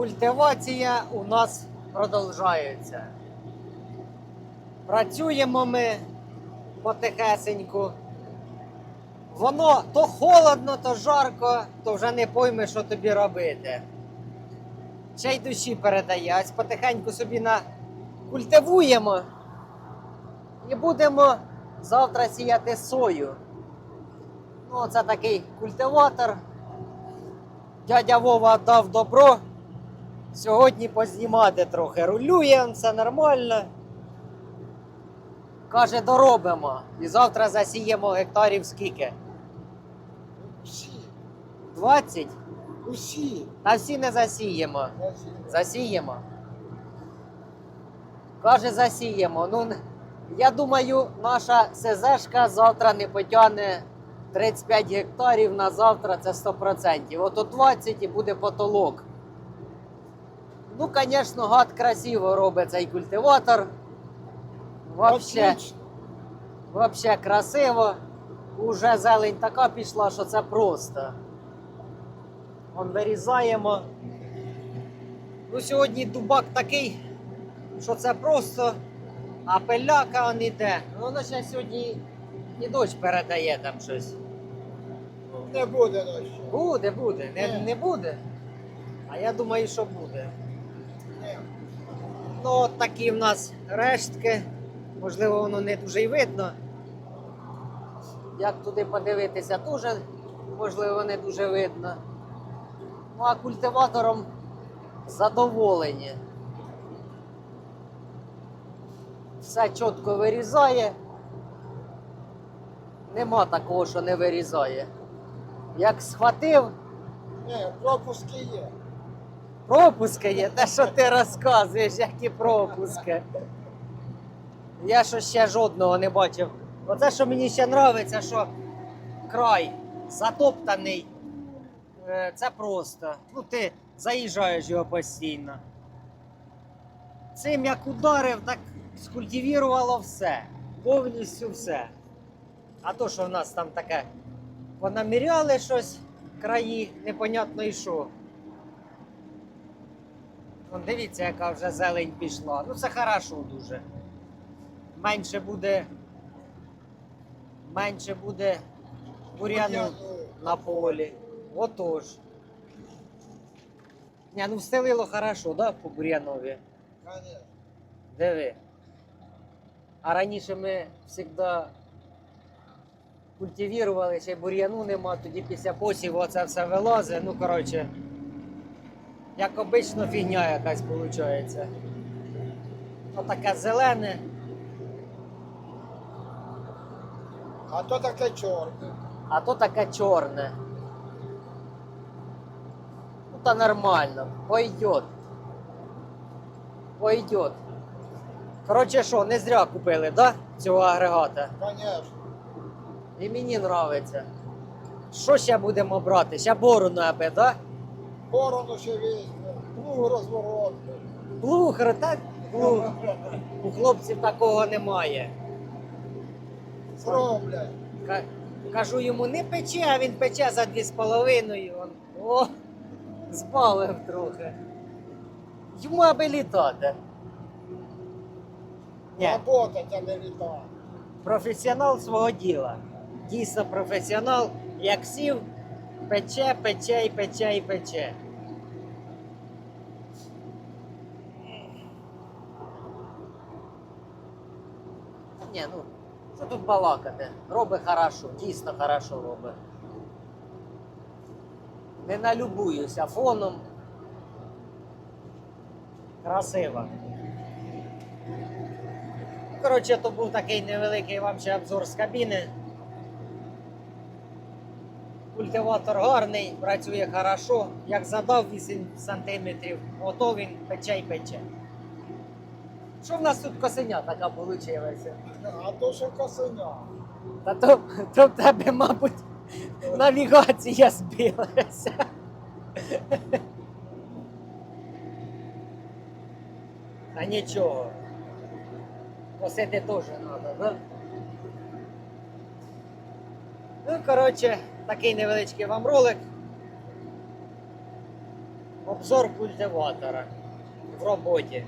Культивація у нас продовжується. Працюємо ми потихесеньку. Воно то холодно, то жарко, то вже не пойме, що тобі робити. Ще й душі передасть. Потихеньку собі культивуємо і будемо завтра сіяти сою. Ну, це такий культиватор. Дядя Вова дав добро. Сьогодні познімати трохи. Рулює, все нормально. Каже, доробимо. І завтра засіємо гектарів скільки? Усі, 20? усі. Та всі не засіємо. Засіємо. Каже, засіємо. Ну, я думаю, наша СЗшка завтра не потягне 35 гектарів на завтра, це 100%. Ото 20 і буде потолок. Ну, звісно, гад красиво робить цей культиватор. Вообще, вообще красиво. Уже зелень така пішла, що це просто. Вон вирізаємо. Ну, сьогодні дубак такий, що це просто а пиляка он іде. Ну, воно ще сьогодні і дощ передає там щось. Не буде дощу. Буде, буде. Не, не буде. А я думаю, що буде. Ну, такі в нас рештки. Можливо, воно не дуже й видно. Як туди подивитися, дуже, можливо, не дуже видно. Ну, а культиватором задоволені. Все чітко вирізає. Нема такого, що не вирізає. Як схватив, Ні, пропуски є. Пропуски є, те, що ти розказуєш, які пропуски. Я що ще жодного не бачив. Оце, що мені ще подобається, що край затоптаний. Е, Це просто. Ну, ти заїжджаєш його постійно. Цим як ударив, так скультивірувало все. Повністю все. А то, що в нас там таке, понаміряли щось, краї, непонятно і що. Вон дивіться, яка вже зелень пішла. Ну це хорошо дуже. Менше буде. Менше буде бур'яну на полі. Отож. Ні, ну встелило хорошо, да, по бур'янові? Диви. А раніше ми завжди культивірували, ще й бур'яну нема, тоді після посіву оце все вилазить. Ну, коротше, як обично, фігня якась виходить. Отаке зелене. А то таке чорне. А то таке чорне. Ну та нормально. Пойдет. Пойдет. Коротше, що, не зря купили, да? Цього агрегата. Конечно. І мені нравиться. Що ще будемо брати? Ще борону аби, да? Борону ще візьме. Плуг розворотний. Плуг, так? Плуг. У хлопців такого немає. Зроблять. Ка- Кажу йому, не пече, а він пече за дві з половиною. Он, О, збавив трохи. Йому аби літати. Ні, Работать, а не літати. професіонал свого діла. Дійсно професіонал, як сів, пече, пече і пече і пече. Ні, ну, що тут балакати? Робить хорошо, дійсно хорошо робить. Не налюбуюся фоном. Красиво. Коротше, то був такий невеликий вам ще обзор з кабіни. Культиватор гарний, працює хорошо. Як задав 8 сантиметрів, ото він пече й пече. Що в нас тут косиня така вийшла? А то ще косиня. Та то, то в тебе, мабуть, навігація збилася. Та нічого. Косити теж треба, да? Ну, коротше, такий невеличкий вам ролик. Обзор культиватора в роботі.